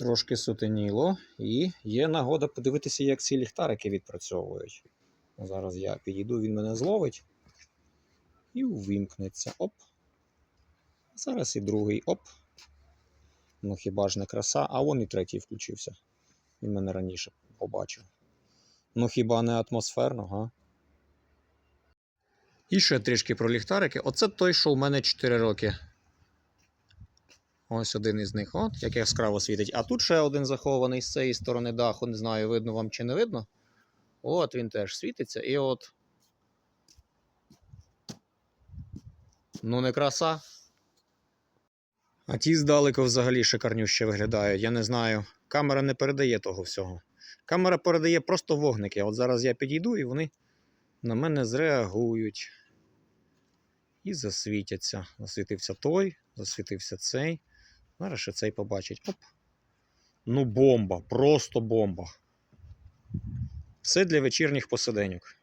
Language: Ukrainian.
Трошки сутеніло, і є нагода подивитися, як ці ліхтарики відпрацьовують. Зараз я підійду, він мене зловить і увімкнеться. Оп. Зараз і другий оп. Ну хіба ж не краса, а вон і третій включився. Він мене раніше побачив. Ну хіба не атмосферно, га? І ще трішки про ліхтарики. Оце той, що у мене 4 роки. Ось один із них, от, як яскраво світить. А тут ще один захований з цієї сторони даху, не знаю, видно вам чи не видно. От він теж світиться. І от. Ну, не краса. А ті здалеку взагалі шикарнюще виглядають. Я не знаю. Камера не передає того всього. Камера передає просто вогники. От зараз я підійду і вони на мене зреагують. І засвітяться. Засвітився той, засвітився цей. Зараз ще цей побачить. Оп. Ну, бомба, просто бомба. Все для вечірніх посиденьок.